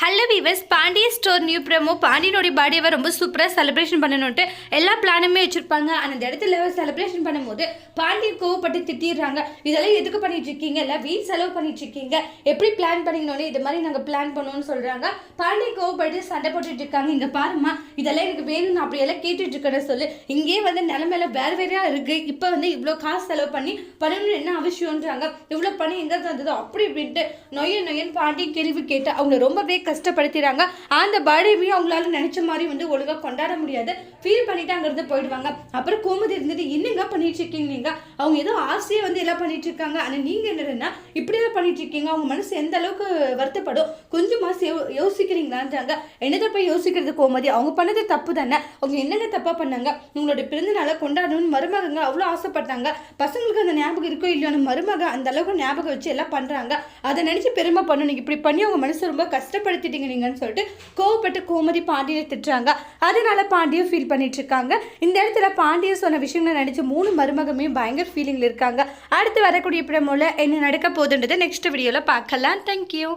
Hello viewers Pandiya store new promo பாண்டியனுடைய பர்த்டேவை ரொம்ப சூப்பராக செலிப்ரேஷன் பண்ணணுன்ட்டு எல்லா பிளானுமே வச்சுருப்பாங்க. அந்த இடத்துல செலிப்ரேஷன் பண்ணும்போது பாண்டியன் கோவப்பட்டு திட்டிடுறாங்க. இதெல்லாம் எதுக்கு பண்ணிட்டு இருக்கீங்க இல்லை வீண் செலவு பண்ணிட்டு இருக்கீங்க எப்படி பிளான் பண்ணிக்கணும்னு? இது மாதிரி நாங்கள் பிளான் பண்ணுவோம்னு சொல்கிறாங்க பாண்டியன் கோவப்பட்டு சண்டை போட்டுட்டு இருக்காங்க இங்கே பாருமா இதெல்லாம் எனக்கு வேணும். நான் அப்படியெல்லாம் கேட்டுட்டு இருக்கேன்னு சொல்லு. இங்கேயே வந்து நிலமையில வேறு வேறையாக இருக்குது இப்போ வந்து இவ்வளோ காசு செலவு பண்ணி பண்ணணும்னு என்ன அவசியம்ன்றாங்க? இவ்வளோ பண்ணி எங்கே தந்ததோ அப்படி இப்படின்ட்டு நொய்ய நொய்யன்னு பாண்டியன் கேள்வி கேட்டு அவங்க ரொம்பவே கஷ்டப்படுத்திடுறாங்க அந்த பர்த்டேவையும் அவங்களால நினச்ச மாதிரி வந்து ஒழுங்காக கொண்டாட முடியாது. ஃபீல் பண்ணிட்டு அங்கேருந்து போயிடுவாங்க. அப்புறம் கோமதி இருந்துட்டு என்னங்க பண்ணிட்டு இருக்கீங்க நீங்கள் அவங்க ஏதோ ஆசையை வந்து எல்லாம் பண்ணிட்டு இருக்காங்க. ஆனால் நீங்கள் என்னன்னா இப்படிதான் பண்ணிட்டு இருக்கீங்க. அவங்க மனசு எந்த அளவுக்கு வருத்தப்படும்? கொஞ்சமாக யோ- யோசிக்கிறீங்களான்றாங்க. என்னதை போய் யோசிக்கிறது கோமதி? அவங்க பண்ணது தப்பு தானே? அவங்க என்னங்க தப்பாக பண்ணாங்க? உங்களோட பிறந்த நாளை கொண்டாடணும்னு மருமகங்க அவ்வளோ ஆசைப்பட்டாங்க. பசங்களுக்கு அந்த ஞாபகம் இருக்கோ இல்லையோன்னு மருமக அந்த அளவுக்கு ஞாபகம் வச்சு எல்லாம் பண்ணுறாங்க அதை நினச்சி பெருமை பண்ணணும். இப்படி பண்ணி அவங்க மனசு ரொம்ப கஷ்டப்படுத்திட்டீங்க நீங்கன்னு சொல்லிட்டு கோவப்பட்டு கோமதி பாண்டியை திட்டுறாங்க. அதனால பாண்டியும் ஃபீல் பண்ணிட்டு இருக்காங்க இந்த இடத்துல பாண்டிய சொன்ன விஷயங்களை நினைச்சு மூணு மருமகமே பயங்கர ஃபீலிங்ல இருக்காங்க. அடுத்து வரக்கூடிய பிரமோல என்ன நடக்க போகுதுன்றதை நெக்ஸ்ட் வீடியோல பார்க்கலாம். தேங்க்யூ